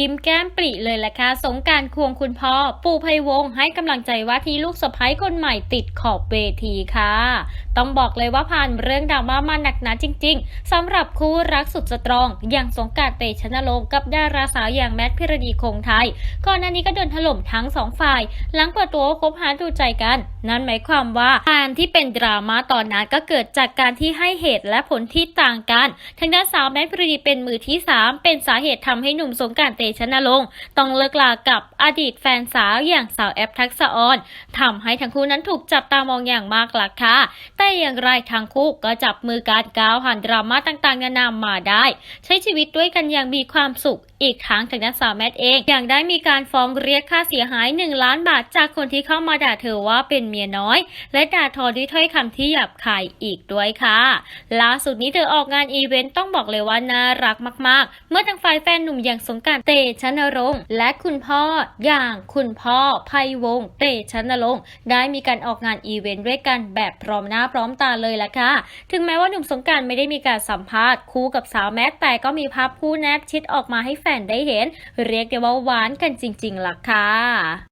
ยิ้มแก้มปริเลยแหละค่ะ สงการควงคุณพ่อ ปู่ไพวงศ์ให้กำลังใจว่าที่ลูกสะใภ้คนใหม่ติดขอบเวทีค่ะ ต้องบอกเลยว่าผ่านเรื่องดราม่ามาหนักหนาจริง ๆสำหรับคู่รักสุดสตรอง อย่างสงการเตชะนรงกับดาราสาวอย่างแมทพิรดีคงไทย ก่อนหน้านี้ก็โดนถล่มทั้งสองฝ่าย หลังเปิดตัวคบหาดูใจกัน นั่นหมายความว่าการที่เป็นดราม่าตอนนั้นก็เกิดจากการที่ให้เหตุและผลที่ต่างกันทางด้านสาวแมทพิรดีเป็นมือที่ 3 เป็นสาเหตุทำให้หนุ่มสงการเตชะนรงค์ต้องเลิกลากับอดีตแฟนสาวอย่างสาวแอปทักษะออนทำให้ทั้งคู่นั้นถูกจับตามองอย่างมากล่ะค่ะ แต่อย่างไรทั้งคู่ก็จับมือการก้าวผ่านดราม่าต่างๆนานามาได้ ใช้ชีวิตด้วยกันอย่างมีความสุขอีกทั้งทางด้านสาวแมทเองยังได้มีการฟ้องเรียกค่าเสียหาย 1 ล้านบาทจากคนที่เข้ามาด่าเธอว่าเป็นเมียน้อย และด่าทอด้วยถ้อยคำที่หยาบคายอีกด้วยค่ะ ล่าสุดนี้เธอออกงานอีเวนต์ต้องบอกเลยว่าน่ารักมาก ๆ เมื่อทางฝ่ายแฟนหนุ่มอย่างสงการเตชะนรงค์และคุณพ่ออย่างคุณพ่อไพวงเตชะนรงค์ได้มีการออกงานอีเวนต์ด้วยกันแบบพร้อมหน้าพร้อมตาเลยล่ะค่ะ ถึงแม้ว่าหนุ่มสงการไม่ได้มีการสัมภาษณ์คู่กับสาวแมทแต่ก็มีภาพคู่แนบชิดออกมาให้แฟนได้เห็น เรียกได้ว่าหวานกันจริงๆล่ะค่ะ